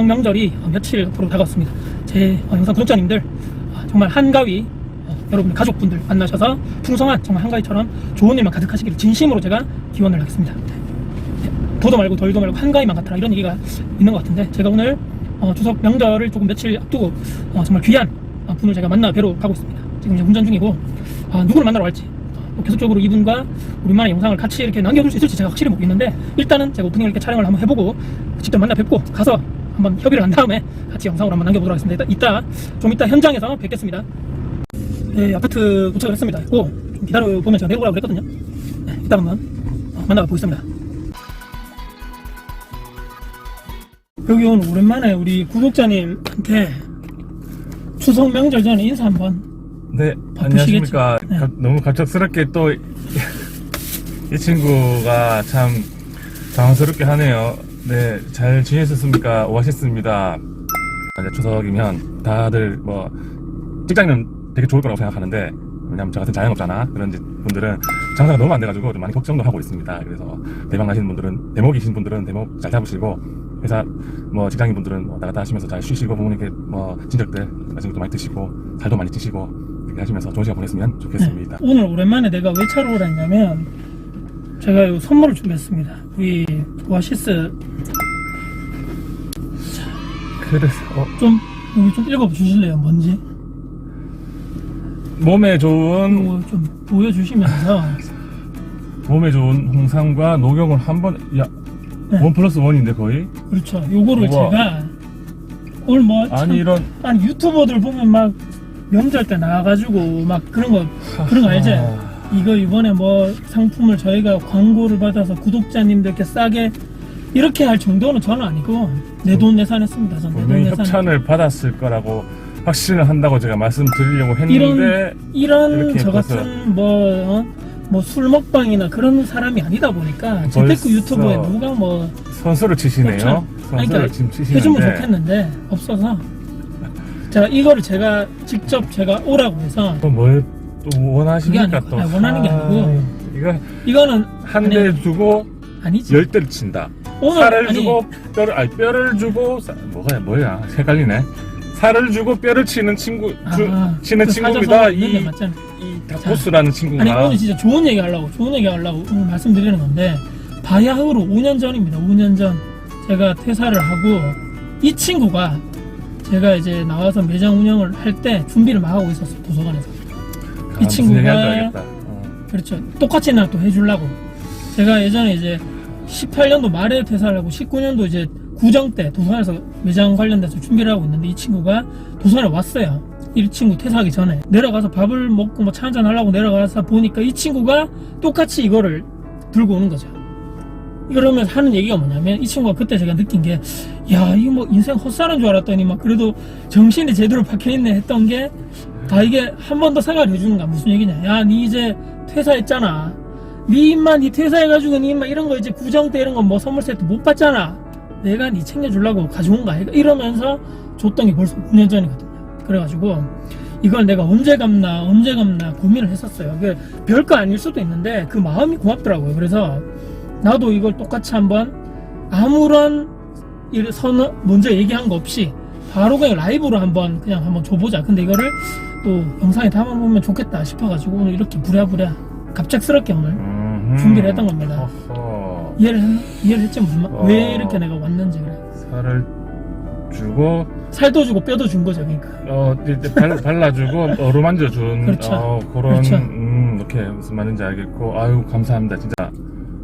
명절이 어, 며칠 앞으로 다가왔습니다. 제 어, 영상 구독자님들 어, 정말 한가위 어, 여러분들 가족분들 만나셔서 풍성한 정말 한가위처럼 좋은 일만 가득하시기를 진심으로 제가 기원을 하겠습니다. 네. 더도 말고 덜도 말고 한가위만 같아라 이런 얘기가 있는 것 같은데 제가 오늘 어, 추석 명절을 조금 며칠 앞두고 어, 정말 귀한 어, 분을 제가 만나 뵈러 가고 있습니다. 지금 운전 중이고 아, 누구를 만나러 갈지 어, 계속적으로 이분과 우리만의 영상을 같이 이렇게 남겨둘 수 있을지 제가 확실히 모르겠는데 일단은 제가 오프닝을 이렇게 촬영을 한번 해보고 직접 만나 뵙고 가서 한번 협의를 한 다음에 같이 영상으로 한번 남겨보도록 하겠습니다. 이따, 좀 이따 현장에서 뵙겠습니다. 네, 아파트 도착을 했습니다. 있고 좀 기다려 보면 제가 내려오라고 그랬거든요. 네, 이따 한번 어, 만나가 보겠습니다. 여기 오늘 오랜만에 우리 구독자님한테 추석 명절 전에 인사 한번 네? 안녕하십니까. 네. 가- 너무 갑작스럽게 또 이 친구가 참 당황스럽게 하네요. 네, 잘 지내셨습니까? 오아시스입니다. 이제 추석이면 다들 뭐 직장인은 되게 좋을 거라고 생각하는데 왜냐면 저 같은 자영업자나 그런 분들은 장사가 너무 안 돼가지고 좀 많이 걱정도 하고 있습니다. 그래서 대박 나시는 분들은 대목이신 분들은 대목 잘 잡으시고 회사 뭐 직장인 분들은 뭐 나갔다 하시면서 잘 쉬시고 부모님께 뭐 진적들 맛있는 것도 많이 드시고 살도 많이 찌시고 하시면서 좋은 시간 보냈으면 좋겠습니다. 네, 오늘 오랜만에 내가 왜 차로 오랬냐면 제가 요 선물을 준비했습니다. 우리 오아시스 그래서 어, 좀 여기 좀 읽어 주실래요? 뭔지 몸에 좋은 이거 좀 보여주시면서 몸에 좋은 홍삼과 녹용을 한번 야. 네. 원 플러스 원인데 거의 그렇죠. 요거를 우와. 제가 오늘 뭐 참- 아니 이런 아니 유튜버들 보면 막 명절 때 나와가지고 막 그런 거 그런 거 알지? 아, 이거 이번에 뭐 상품을 저희가 광고를 받아서 구독자님들께 싸게 이렇게 할 정도는 저는 아니고 내 돈 내산했습니다. 저는 내 돈 분명히 내산. 협찬을 받았을 거라고 확신을 한다고 제가 말씀드리려고 했는데 이런 이런 이렇게 저 같은 뭐뭐술 먹방이나 그런 사람이 아니다 보니까 재테크 벌써 유튜브에 누가 뭐 선수를 치시네요. 협찬. 선수를 그러니까 지금 치시는데 해주면 좋겠는데 없어서 제가 이거를 제가 직접 제가 오라고 해서 또뭘 또 원하십니까 아니고, 또 아니, 원하는 게 아니고. 이거 이거는 한 아니, 대 주고 아니지 열 대를 친다. 오늘 살을 아니 주고 뼈를 아니 뼈를 주고 사- 뭐가 뭐야 헷갈리네. 살을 주고 뼈를 치는 친구 주, 아, 치는 그 친구입니다. 사자성어 있는데 이, 맞잖아. 이 다코스라는 친구가 아니 오늘 진짜 좋은 얘기 하려고 좋은 얘기 하려고 오늘 말씀드리는 건데 바야흐로 5년 전입니다. 5년 전 제가 퇴사를 하고 이 친구가 제가 이제 나와서 매장 운영을 할 때 준비를 막 하고 있었어요 도서관에서 아, 이 무슨 얘기하는지 친구가-. 어. 그렇죠 똑같이 나또 해주려고 제가 예전에 이제 18년도 말에 퇴사를 하고 19년도 이제 구정 때 도서관에서 매장 관련돼서 준비를 하고 있는데 이 친구가 도서관에 왔어요. 이 친구 퇴사하기 전에 내려가서 밥을 먹고 뭐 차 한잔 하려고 내려가서 보니까 이 친구가 똑같이 이거를 들고 오는 거죠. 이러면 하는 얘기가 뭐냐면 이 친구가 그때 제가 느낀 게 야 이거 뭐 인생 헛살인 줄 알았더니 막 그래도 정신이 제대로 박혀있네 했던 게 아 이게 한 번더 생각을 해주는가 무슨 얘기냐. 야 니 이제 퇴사했잖아. 니 임마 니 퇴사해가지고 니 임마 이런 거 이제 구정 때 이런 거 뭐 선물 세트 못 받잖아. 내가 니 챙겨주려고 가져온 거 아이가 이러면서 줬던 게 벌써 5년 전이거든요 그래가지고 이걸 내가 언제 갚나 언제 갚나 고민을 했었어요. 그 별거 아닐 수도 있는데 그 마음이 고맙더라고요. 그래서 나도 이걸 똑같이 한번 아무런 일 선언 먼저 얘기한 거 없이 바로 그냥 라이브로 한번 그냥 한번 줘보자. 근데 이거를 또 영상에 담아보면 좋겠다 싶어가지고 오늘 이렇게 부랴부랴 갑작스럽게 오늘 음흠. 준비를 했던 겁니다. 어허. 이해를 했나? 이해를 했지 무슨 말? 어. 왜 이렇게 내가 왔는지 그래 살을 주고 살도 주고 뼈도 준 거죠 그러니까 어 이제 발, 발라주고 어루만져 준 그렇죠. 어, 그런 그렇죠. 음 이렇게 무슨 말인지 알겠고 아유 감사합니다 진짜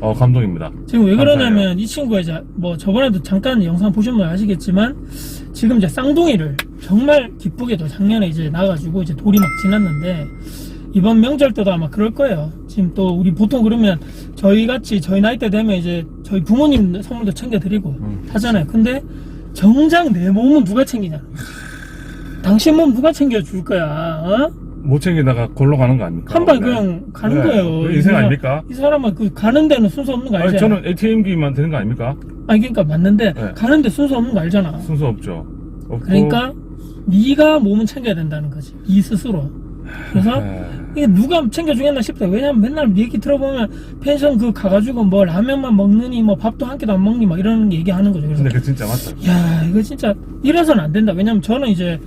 어 감동입니다. 지금 왜 감사해요. 그러냐면 이 친구가 이제 뭐 저번에도 잠깐 영상 보시면 아시겠지만 지금 이제 쌍둥이를 정말 기쁘게도 작년에 이제 나가지고 이제 돌이 막 지났는데 이번 명절 때도 아마 그럴 거예요. 지금 또 우리 보통 그러면 저희 같이 저희 나이 때 되면 이제 저희 부모님 선물도 챙겨드리고 음. 하잖아요. 근데 정작 내 몸은 누가 챙기냐? 당신 몸 누가 챙겨줄 거야? 어? 못 챙기다가 골로 가는 거 아닙니까? 한방 네. 그냥 가는 네. 거예요. 그 인생 그냥 아닙니까? 이 사람은 그 가는 데는 순서 없는 거 알지? 아니 저는 ATM기만 되는 거 아닙니까? 아니 그러니까 맞는데 네. 가는 데 순서 없는 거 알잖아. 순서 없죠. 없고 그러니까 네가 몸은 챙겨야 된다는 거지. 네 스스로. 그래서 네. 이게 누가 챙겨주겠나 싶다. 왜냐면 맨날 얘기 들어보면 펜션 그 가가지고 뭐 라면만 먹느니 뭐 밥도 한 끼도 안 먹니 막 이런 얘기하는 거죠. 그래서 근데 그 진짜 맞다. 야 이거 진짜 이래서는 안 된다. 왜냐면 저는 이제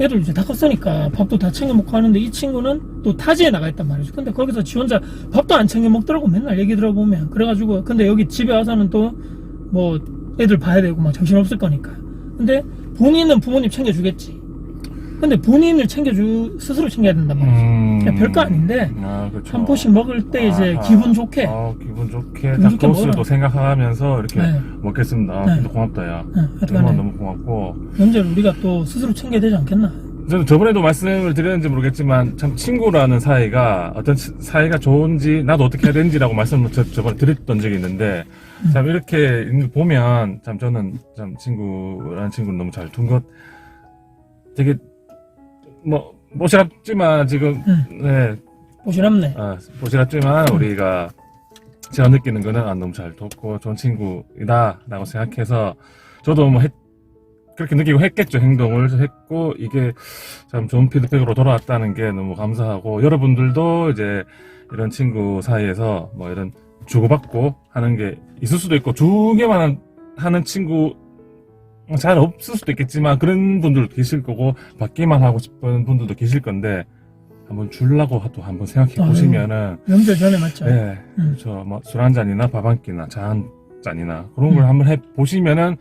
애들 이제 다 컸으니까 밥도 다 챙겨 먹고 하는데 이 친구는 또 타지에 나가 있단 말이죠. 근데 거기서 지 혼자 밥도 안 챙겨 먹더라고 맨날 얘기 들어보면 그래가지고 근데 여기 집에 와서는 또 뭐 애들 봐야 되고 막 정신 없을 거니까. 근데 본인은 부모님 챙겨주겠지. 근데 본인을 챙겨주 스스로 챙겨야 된단 말이죠. 음. 그냥 별거 아닌데 아, 그렇죠. 한 포씩 먹을 때 이제 아하. 기분 좋게 어, 기분 좋게 기분 좋게 닭도스도 먹어라. 생각하면서 이렇게 네. 먹겠습니다. 아, 네. 고맙다, 야. 응, 정말 하여튼간에 너무 고맙고. 명절 우리가 또 스스로 챙겨야 되지 않겠나? 저는 저번에도 말씀을 드렸는지 모르겠지만 참 친구라는 사이가 어떤 치- 사이가 좋은지 나도 어떻게 해야 되는지라고 말씀을 저, 저번에 드렸던 적이 있는데 음. 참 이렇게 보면 참 저는 참 친구라는 친구를 너무 잘 둔 것 되게 뭐 보시랍지만 지금 음. 네 보시랍네. 아, 보시랍지만 우리가 제가 느끼는 거는 아, 너무 잘 돕고 좋은 친구이다라고 생각해서 저도 뭐 했- 그렇게 느끼고 했겠죠 행동을 했고 이게 참 좋은 피드백으로 돌아왔다는 게 너무 감사하고 여러분들도 이제 이런 친구 사이에서 뭐 이런 주고받고 하는 게 있을 수도 있고 주게만 한- 하는 친구 잘 없을 수도 있겠지만 그런 분들도 계실 거고 받기만 하고 싶은 분들도 계실 건데 한번 줄라고 또 한번 생각해 아유. 보시면은 명절 전에 맞죠? 네, 음. 그렇죠. 뭐술한 잔이나 밥 한 끼나 차 한 잔이나 그런 걸 음. 한번 해 보시면은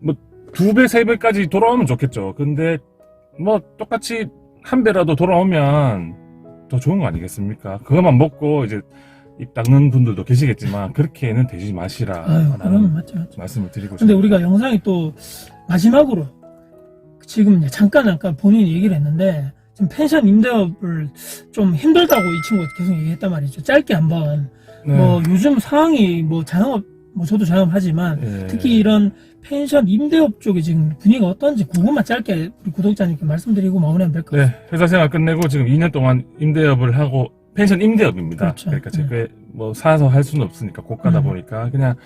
뭐 두 배, 세 배까지 돌아오면 좋겠죠. 근데 뭐 똑같이 한 배라도 돌아오면 더 좋은 거 아니겠습니까? 그것만 먹고 이제 입 닦는 분들도 계시겠지만 그렇게는 되지 마시라. 아유, 라는 맞죠, 맞죠. 말씀을 드리고 근데 싶습니다. 우리가 영상이 또 마지막으로 지금 이제 잠깐 잠깐 본인이 얘기를 했는데 지금 펜션 임대업을 좀 힘들다고 이 친구가 계속 얘기했단 말이죠. 짧게 한번 네. 뭐 요즘 상황이 뭐 자영업 뭐 저도 자영업하지만 예. 특히 이런 펜션 임대업 쪽이 지금 분위기가 어떤지 그것만 짧게 우리 구독자님께 말씀드리고 마무리하면 될 것 같아요. 네, 회사 생활 끝내고 지금 2년 동안 임대업을 하고 펜션 임대업입니다. 그렇죠. 그러니까 네. 제가 뭐 사서 할 수는 없으니까 고가다 음. 보니까 그냥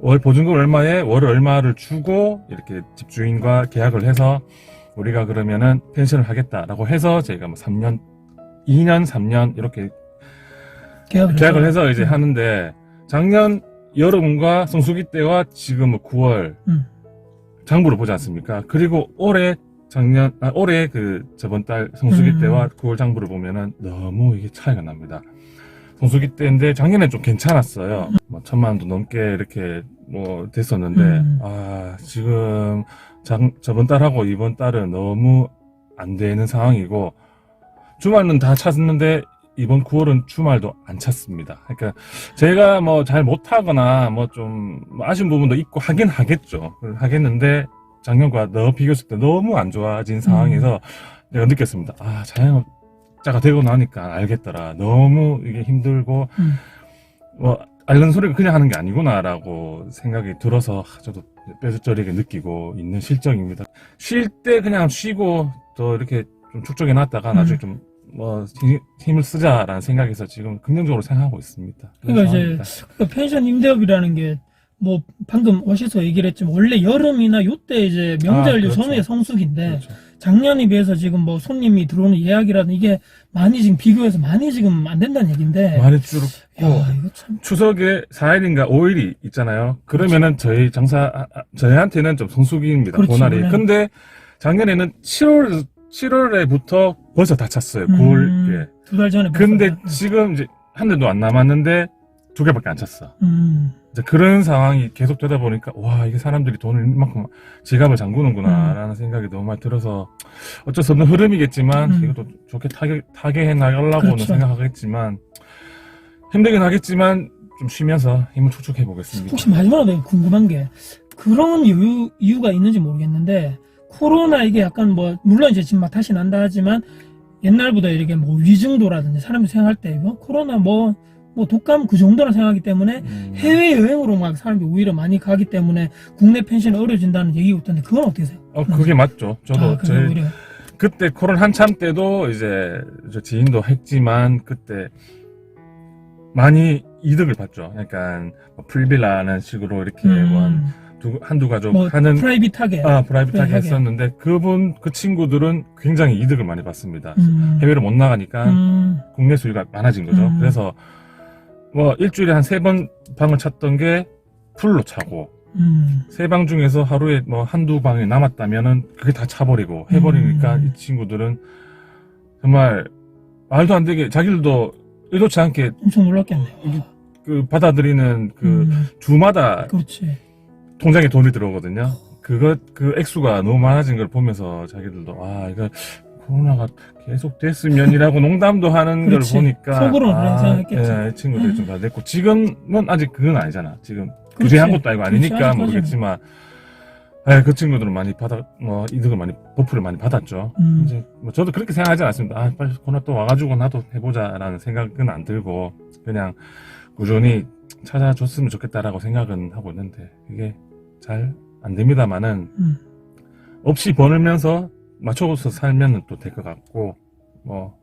월 보증금 얼마에 월 얼마를 주고 이렇게 집주인과 계약을 해서 우리가 그러면은 펜션을 하겠다라고 해서 저희가 뭐 3년, 2년, 3년 이렇게 계약을, 계약을 해서 이제 음. 하는데 작년 여름과 성수기 때와 지금 뭐 9월 음. 장부를 보지 않습니까? 그리고 올해 작년 아, 올해 그 저번 달 성수기 음. 때와 9월 장부를 보면은 너무 이게 차이가 납니다. 성수기 때인데 작년에 좀 괜찮았어요. 뭐 천만 원도 넘게 이렇게 뭐 됐었는데 음. 아 지금 장, 저번 달하고 이번 달은 너무 안 되는 상황이고 주말은 다 찼는데 이번 9월은 주말도 안 찼습니다. 그러니까 제가 뭐 잘 못하거나 뭐 좀 아쉬운 부분도 있고 하긴 하겠죠. 하겠는데 작년과 너 비교했을 때 너무 안 좋아진 상황에서 내가 느꼈습니다. 아 자영업자가 되고 나니까 알겠더라. 너무 이게 힘들고 음. 뭐 앓는 소리가 그냥 하는 게 아니구나라고 생각이 들어서 저도 뼈저리게 느끼고 있는 실정입니다. 쉴 때 그냥 쉬고 또 이렇게 좀 축적해 놨다가 음. 나중에 좀 뭐 힘을 쓰자라는 생각에서 지금 긍정적으로 생각하고 있습니다. 그러니까 이제 상황입니다. 그 펜션 임대업이라는 게 뭐 방금 오셔서 얘기를 했지만 원래 여름이나 요때 이제 명절 아, 그렇죠. 전후의 성수기인데 그렇죠. 작년에 비해서 지금 뭐 손님이 들어오는 예약이라든 이게 많이 지금 비교해서 많이 지금 안 된다는 얘기인데 많이 줄었고 야 이거 참 추석에 4일인가 5일이 있잖아요. 그러면은 저희 장사 아, 아, 저희한테는 좀 성수기입니다. 그렇죠, 그날이. 원래. 근데 작년에는 7월 7월에부터 벌써 다 찼어요. 9월에. 두달 전에 근데 벌써 다- 지금 이제 한 대도 안 남았는데 두 개밖에 안 찼어. 음, 이제 그런 상황이 계속 되다 보니까 와 이게 사람들이 돈을 이만큼 지갑을 잠그는구나라는 생각이 너무 많이 들어서 어쩔 수 없는 흐름이겠지만 음. 이것도 좋게 타게 타게해 나가려고는 그렇죠. 생각하겠지만 힘들긴 하겠지만 좀 쉬면서 힘을 축축해 보겠습니다. 혹시 마지막으로 내가 궁금한 게 그런 이유, 이유가 있는지 모르겠는데 코로나 이게 약간 뭐 물론 이제 지금 막 다시 난다 하지만 옛날보다 이렇게 뭐 위중도라든지 사람이 생각할 때뭐 코로나 뭐 뭐 독감 그 정도라 생각하기 때문에 음. 해외 여행으로 막 사람들이 오히려 많이 가기 때문에 국내 펜션이 어려진다는 얘기가 있던데 그건 어떻게 생각해요? 어 그게 맞죠. 저도 아, 오히려 그때 코로나 한참 때도 이제 저 지인도 했지만 그때 많이 이득을 봤죠. 약간 뭐 풀빌라는 식으로 이렇게 음, 뭐한 두, 한두 가족 뭐 하는 프라이빗하게. 아, 프라이빗하게 프라이빗하게. 했었는데 그분 그 친구들은 굉장히 이득을 많이 받습니다. 음. 해외를 못 나가니까 음. 국내 수요가 많아진 거죠. 음. 그래서 뭐 일주일에 한 세 번 방을 찾던 게 풀로 차고 음. 세 방 중에서 하루에 뭐 한두 방이 남았다면은 그게 다 차버리고 해버리니까 음. 이 친구들은 정말 말도 안 되게 자기들도 의도치 않게 엄청 놀랐겠네 요. 그 받아들이는 그 음. 주마다 그렇지. 통장에 돈이 들어오거든요. 그거 그 액수가 너무 많아진 걸 보면서 자기들도 아 이거 코로나가 계속 됐으면이라고 농담도 하는 걸 그렇지. 보니까 속으로는 그런 아, 생각했겠지. 예, 이 친구들이 좀 다 됐고 지금은 아직 그건 아니잖아. 지금 그렇지. 규제한 것도 아니고 그렇지, 아니니까 아직까지는. 모르겠지만 예, 그 친구들은 많이 받아 뭐 이득을 많이 버프를 많이 받았죠. 음. 이제 뭐 저도 그렇게 생각하지 않습니다. 아 빨리 코로나 또 와가지고 나도 해보자라는 생각은 안 들고 그냥 꾸준히 찾아줬으면 좋겠다라고 생각은 하고 있는데 그게 잘 안 됩니다만은 음. 없이 벌면서 맞춰서 살면 또 될 것 같고 뭐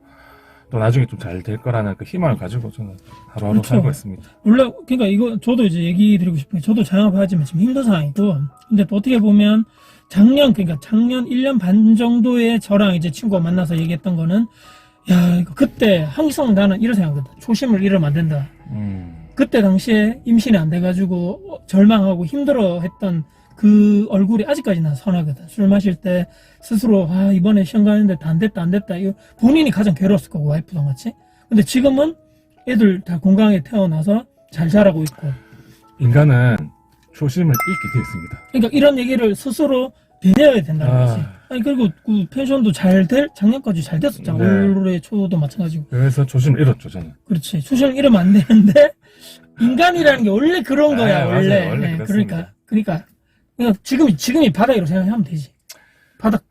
또 나중에 좀 잘 될 거라는 그 희망을 가지고 저는 하루하루 그렇죠. 살고 있습니다. 원래 그러니까 이거 저도 이제 얘기 드리고 싶은 게 저도 자영업하지만 지금 힘든 상황이고 근데 또 어떻게 보면 작년 그러니까 작년 1년 반 정도에 저랑 이제 친구가 만나서 얘기했던 거는 야 이거 그때 항상 나는 이런 생각거든 초심을 잃으면 안 된다 음, 그때 당시에 임신이 안 돼가지고 어, 절망하고 힘들어했던 그 얼굴이 아직까지 난 선하거든. 술 마실 때 스스로 아 이번에 시험 가는데 다안 됐다 안 됐다 이거 본인이 가장 괴로웠을 거고 와이프랑 같이. 근데 지금은 애들 다 건강하게 태어나서 잘 자라고 있고. 인간은 초심을 잃게 되어 있습니다. 그러니까 이런 얘기를 스스로 배려해야 된다는 아. 거지. 아니 그리고 그 펜션도 잘 될 작년까지 잘 됐었잖아. 네. 올해 초도 마찬가지고. 그래서 초심을 잃었죠 저는. 그렇지. 초심을 잃으면 안 되는데, 인간이라는 게 원래 그런 거야, 아, 맞아요. 원래. 원래 네, 그렇습니다. 그러니까, 그러니까, 그러니까 지금이, 지금이 바닥이라고 생각하면 되지. 바닥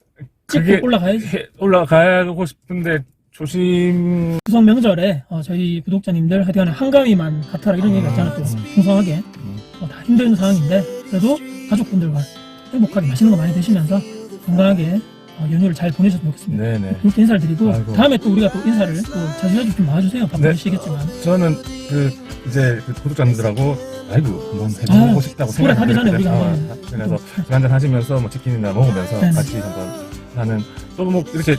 찍고 올라가야지. 해- 올라가고 싶은데 초심 추석 명절에, 어, 저희 구독자님들 하여튼간에 한가위만 같아라 이런 얘기 있잖아, 또. 음. 풍성하게. 음. 어, 다 힘든 상황인데, 그래도 가족분들과 행복하게 맛있는 거 많이 드시면서 건강하게 어, 연휴를 잘 보내셨으면 좋겠습니다. 네네. 이렇게 인사를 드리고, 아이고. 다음에 또 우리가 또 인사를 또 자주 자주 좀 나와주세요. 네. 바쁘시겠지만. 저는 그 이제 그 구독자님들하고 라이브 한번 해보고 아, 싶다고 그래, 하기 전에 우리가. 한번 어, 그래서 술 한잔 하시면서 뭐 치킨이나 먹으면서 네네. 같이 한번 하는 또 뭐 이렇게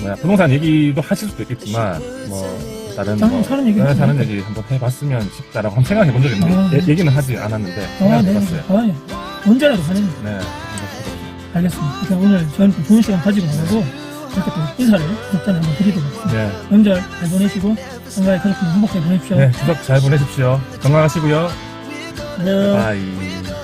뭐야 부동산 얘기도 하실 수도 있겠지만 뭐 다른 뭐 사는 얘기 네, 하죠. 사는 얘기 한번 해봤으면 싶다라고 한번 생각해 본 적이 있는데 아, 예- 네. 얘기는 하지 않았는데 아, 네. 생각해봤어요. 아, 예. 언제라도 가는 네. 알겠습니다. 그럼 오늘 좀 좋은 시간 가지고 나가고 이렇게 또 인사를 구독자님 한번 드리도록 하겠습니다. 네. 명절 잘 보내시고 건강하게 가족분 행복하게 보내십시오. 네, 추석 잘 보내십시오. 건강하시고요. 안녕. 바이.